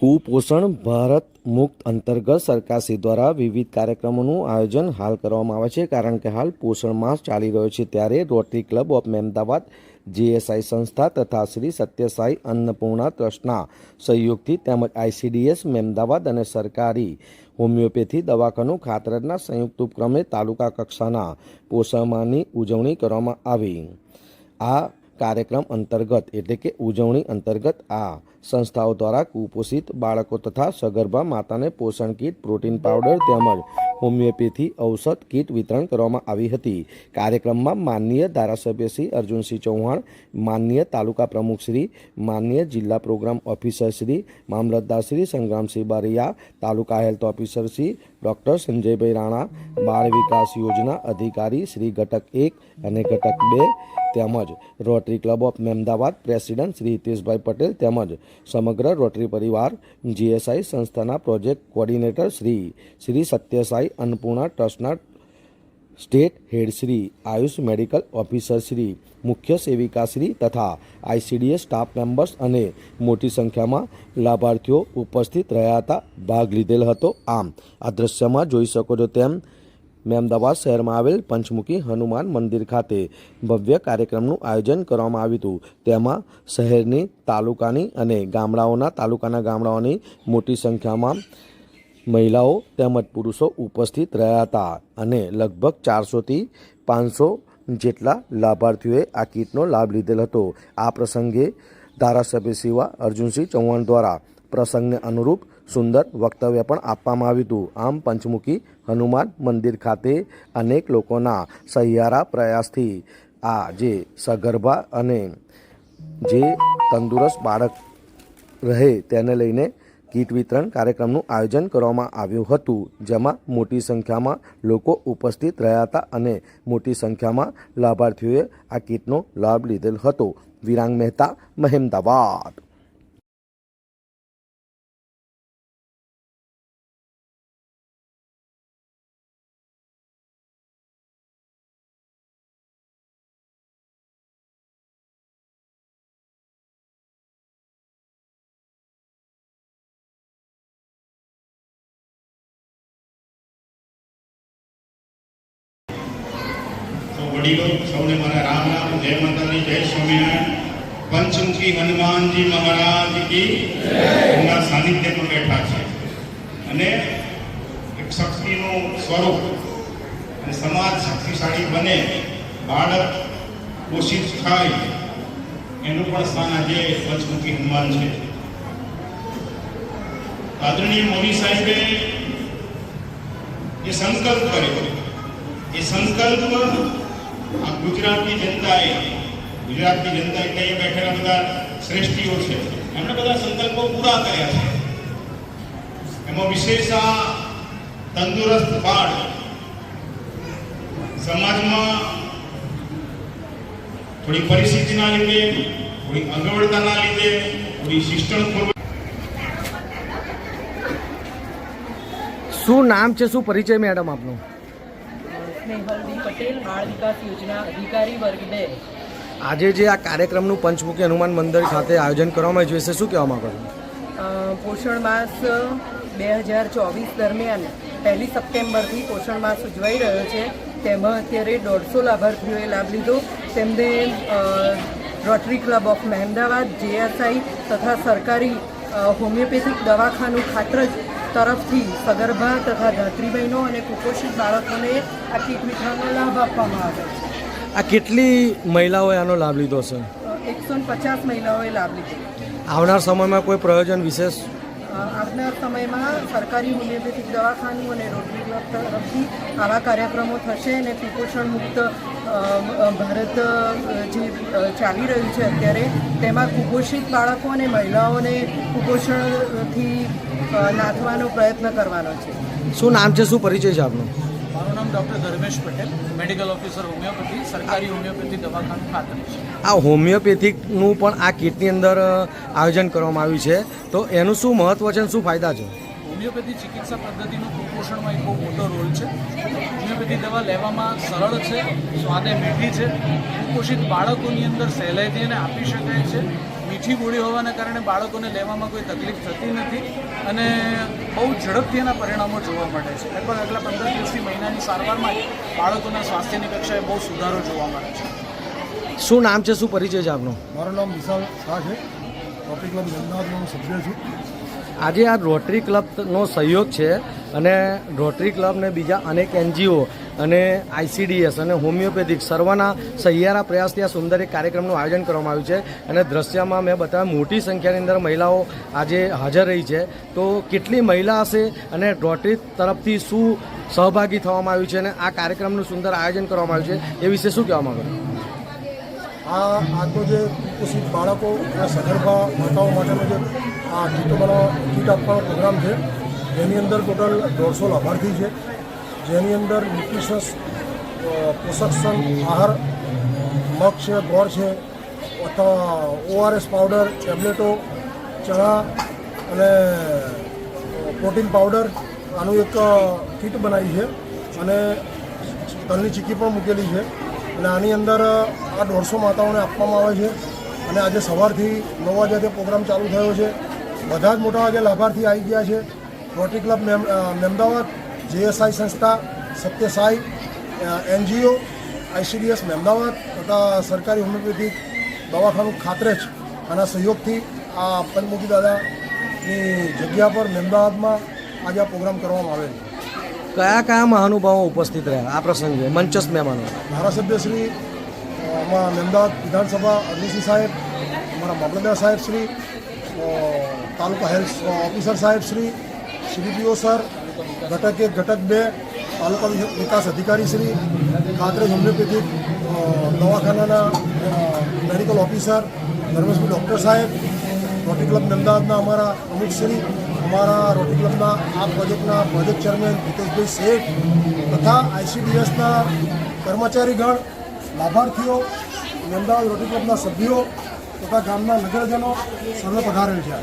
કુપોષણ ભારત મુક્ત અંતર્ગત સરકારશ્રી દ્વારા વિવિધ કાર્યક્રમોનું આયોજન હાલ કરવામાં આવે છે. કારણ કે હાલ પોષણ માસ ચાલી રહ્યો છે ત્યારે Rotary Club of Mahemdavad GSI સંસ્થા તથા શ્રી સત્યસાઈ અન્નપૂર્ણા ટ્રસ્ટના સહયોગથી તેમજ આઈસીડીએસ મહેમદાવાદ અને સરકારી હોમિયોપેથી દવાખાનું ખાતરના સંયુક્ત ઉપક્રમે તાલુકા કક્ષાના પોષણ માસની ઉજવણી કરવામાં આવી. આ કાર્યક્રમ અંતર્ગત એટલે કે ઉજવણી અંતર્ગત આ સંસ્થાઓ દ્વારા કુપોષિત બાળકો તથા સગર્ભા માતાને પોષણ કીટ, પ્રોટીન પાવડર તેમજ હોમિયોપેથી ઔષધ કીટ વિતરણ કરવામાં આવી હતી. કાર્યક્રમમાં માનનીય ધારાસભ્ય શ્રી અર્જુનસિંહ ચૌહાણ, માનનીય તાલુકા પ્રમુખ શ્રી, માનનીય જિલ્લા પ્રોગ્રામ ઓફિસર શ્રી, મામલતદાર Shri Sangramsinh Bariya, taluka health officer Shri doctor Sanjaybhai Rana, બાળ વિકાસ યોજના અધિકારી શ્રી ઘટક એક અને ઘટક બે તેમજ Rotary Club of Mahemdavad president Shri Hiteshbhai Patel તેમજ સમગ્ર રોટરી પરિવાર, જીએસઆઈ સંસ્થાના પ્રોજેક્ટ કોર્ડિનેટર શ્રી શ્રી સત્યસાઈ અન્નપૂર્ણા ટ્રસ્ટના state head Shri AYUSH medical officer Shri, મુખ્ય સેવિકા શ્રી તથા આઈસીડીએસ સ્ટાફ મેમ્બર્સ અને મોટી સંખ્યામાં લાભાર્થીઓ ઉપસ્થિત રહ્યા હતા. ભાગ લીધેલ હતો. આમ, આ દ્રશ્યમાં જોઈ શકો છો તેમ મહેમદાવાદ શહેરમાં આવેલ પંચમુખી હનુમાન મંદિર ખાતે ભવ્ય કાર્યક્રમનું આયોજન કરવામાં આવ્યું હતું. તેમાં શહેરની તાલુકાની અને ગામડાઓના, તાલુકાના ગામડાઓની મોટી સંખ્યામાં મહિલાઓ તેમજ પુરુષો ઉપસ્થિત રહ્યા હતા અને લગભગ ચારસોથી પાંચસો જેટલા લાભાર્થીઓએ આ કીટનો લાભ લીધેલ હતો. આ પ્રસંગે ધારાસભ્ય શિવા અર્જુનસિંહ ચૌહાણ દ્વારા પ્રસંગને અનુરૂપ સુંદર વક્તવ્ય પણ આપવામાં આવ્યું હતું. આમ પંચમુખી હનુમાન મંદિર ખાતે અનેક લોકોના સહિયારા પ્રયાસથી આ જે સગર્ભા અને જે તંદુરસ્ત બાળક રહે તેને લઈને કીટ વિતરણ કાર્યક્રમનું આયોજન કરવામાં આવ્યું હતું, જેમાં મોટી સંખ્યામાં લોકો ઉપસ્થિત રહ્યા હતા અને મોટી સંખ્યામાં લાભાર્થીઓએ આ કીટનો લાભ લીધેલ હતો. વિરાંગ મહેતા, મહેમદાવાદ. વડીલો, સૌને મારા રામ રામ, જય માતાજી, જય સ્વામિનારાયણ. પંચમુખી હનુમાનજી મહારાજ કી એમના સાનિધ્યમાં બેઠા છે. અને એક શક્તિનું સ્વરૂપ અને સમાજ શક્તિશાળી બને, બાળક પોષિત થાય, એનું પણ સ્થાન આજે પંચમુખી હનુમાન છે. આદરણીય મોદી સાહેબે એ સંકલ્પ કર્યો, એ સંકલ્પ ગુજરાતની જનતાએ, ગુજરાતની જનતા એટલે અહીંયા બેઠેલા બધા શ્રેષ્ઠીઓ છે. એમણે બધા સંકલ્પો પૂરા કર્યા છે. એમાં વિશેષ આ તંદુરસ્ત બાળ સમાજમાં થોડી પરિસ્થિતિના લીધે, થોડી અગવડતાના લીધે, થોડી શિક્ષણ શું નામ છે? શું પરિચય મેડમ આપનું? પટેલ બાળ વિકાસ યોજના અધિકારી વર્ગ બે. આજે જે આ કાર્યક્રમનું પંચમુખી હનુમાન મંદિર ખાતે આયોજન કરવામાં આવ્યું છે શું કહેવા માંગો છો? પોષણ માસ બે હજાર ચોવીસ દરમિયાન પહેલી સપ્ટેમ્બરથી પોષણ માસ ઉજવાઈ રહ્યો છે. તેમાં અત્યારે દોઢસો લાભાર્થીઓએ લાભ લીધો. તેમને Rotary Club of Mahemdavad JSI તથા સરકારી હોમિયોપેથિક દવાખાનું ખાતરજ તરફથી સગર્ભા તથા ધાત્રી બહેનો અને કુપોષિત બાળકોને આ કીટ વિતરણનો લાભ આપવામાં આવે છે. આ કેટલી મહિલાઓએ આનો લાભ લીધો છે? એકસો પચાસ મહિલાઓએ લાભ લીધો. આવનાર સમયમાં કોઈ પ્રયોજન વિશેષ આવનાર સમયમાં સરકારી હોમિયોપેથિક દવાખાનું અને રોટરી ક્લબ તરફથી આવા કાર્યક્રમો થશે અને કુપોષણ મુક્ત ભારત જે ચાલી રહ્યું છે અત્યારે, તેમાં કુપોષિત બાળકો અને મહિલાઓને કુપોષણથી નાથવાનો પ્રયત્ન કરવાનો છે. શું નામ છે? શું પરિચય છે આપનો? મારું નામ doctor Dharmesh Patel medical officer homeopathy સરકારી હોમિયોપેથી દવાખાનું ખાતરી છે. આ હોમિયોપેથિકનું પણ આ કીટની અંદર આયોજન કરવામાં આવ્યું છે. તો એનું શું મહત્વ છે અને શું ફાયદા છે? હોમિયોપેથી ચિકિત્સા પદ્ધતિનો કુપોષણમાં એક બહુ મોટો રોલ છે. હોમિયોપેથી દવા લેવામાં સરળ છે સ્વાદે મીઠી છે કુપોષિત બાળકોની અંદર સહેલાઈથી એને આપી શકાય છે. મીઠી ગોળી હોવાના કારણે બાળકોને લેવામાં કોઈ તકલીફ થતી નથી અને બહુ ઝડપથી એના પરિણામો જોવા મળે છે. લગભગ આગલા પંદર દિવસથી મહિનાની સારવારમાં જ બાળકોના સ્વાસ્થ્યની કક્ષાએ બહુ સુધારો જોવા મળે છે. શું નામ છે? શું પરિચય છે આપનો? મારું નામ વિશાલ શાહ છે. રોટરી ક્લબ અમદાવાદનો હું સભ્ય છું. આજે આ રોટરી ક્લબનો સહયોગ છે અને રોટરી ક્લબ ને બીજા અનેક એનજીઓ અને આઈસીડીએસ અને હોમિયોપેથિક સર્વના સહિયારા પ્રયાસથી આ સુંદર એક કાર્યક્રમનું આયોજન કરવામાં આવ્યું છે. અને દ્રશ્યમાં મેં બતાવ્યા મોટી સંખ્યાની અંદર મહિલાઓ આજે હાજર રહી છે. તો કેટલી મહિલા હશે અને રોટરી તરફથી શું સહભાગી થવામાં આવ્યું છે અને આ કાર્યક્રમનું સુંદર આયોજન કરવામાં આવ્યું છે? એ વિશે શું કહેવા માંગો? આ આજનો જે કુશિત બાળકો અને સગર્ભા માતાઓ માટેનો જે આ કીટો બનાવવા કીટ આપવાનો પ્રોગ્રામ છે, એની અંદર ટોટલ દોઢસો લાભાર્થી છે. જેની અંદર ન્યુટ્રિશિયસ પોષકસન આહાર મગ છે ગોળ છે અથવા ઓઆરએસ પાવડર ટેબ્લેટો ચણા અને પ્રોટીન પાવડર આનું એક કીટ બનાવી છે અને તલની ચીક્કી પણ મૂકેલી છે. અને આની અંદર આ દોઢસો માતાઓને આપવામાં આવે છે અને આજે સવારથી નવ વાગ્યાથી પ્રોગ્રામ ચાલુ થયો છે. બધા જ મોટા ભાગે લાભાર્થી આવી ગયા છે. Rotary Club ma'am uh, Mahemdavad JSI સંસ્થા સત્યસાઈ એનજીઓ આઈસીડીએસ મહેમદાવાદ તથા સરકારી હોમિયોપેથિક દવાખાનું ખાતરેજ આના સહયોગથી આ પંચમુખી દાદાની જગ્યા પર મહેમદાવાદમાં આજે આ પ્રોગ્રામ કરવામાં આવેલ કયા કયા મહાનુભાવો ઉપસ્થિત રહ્યા? આ પ્રસંગે મંચસ્થ મહેમાનો. ધારાસભ્ય શ્રી અમારા મહેમદાવાદ વિધાનસભા અરવિંદસિંહ સાહેબ અમારા મામલતદાર સાહેબ શ્રી તાલુકા હેલ્થ ઓફિસર સાહેબ શ્રી સીડીપીઓ સર ઘટક એક ઘટક બે તાલુકા વિકાસ અધિકારી શ્રી કાંકરેજ હોમિયોપેથિક દવાખાનાના મેડિકલ ઓફિસર ધર્મેશભાઈ ડૉક્ટર સાહેબ, રોટરી ક્લબ અમદાવાદના અમારા અમિત શ્રી, અમારા રોટરી ક્લબના આ પ્રોજેક્ટના પ્રોજેક્ટ ચેરમેન હિતેશભાઈ શેઠ તથા આઈસીડીએસના કર્મચારીગણ, લાભાર્થીઓ અમદાવાદ રોટરી ક્લબના સભ્યો તથા ગામના નગરજનો સર્વે પધારેલ છે.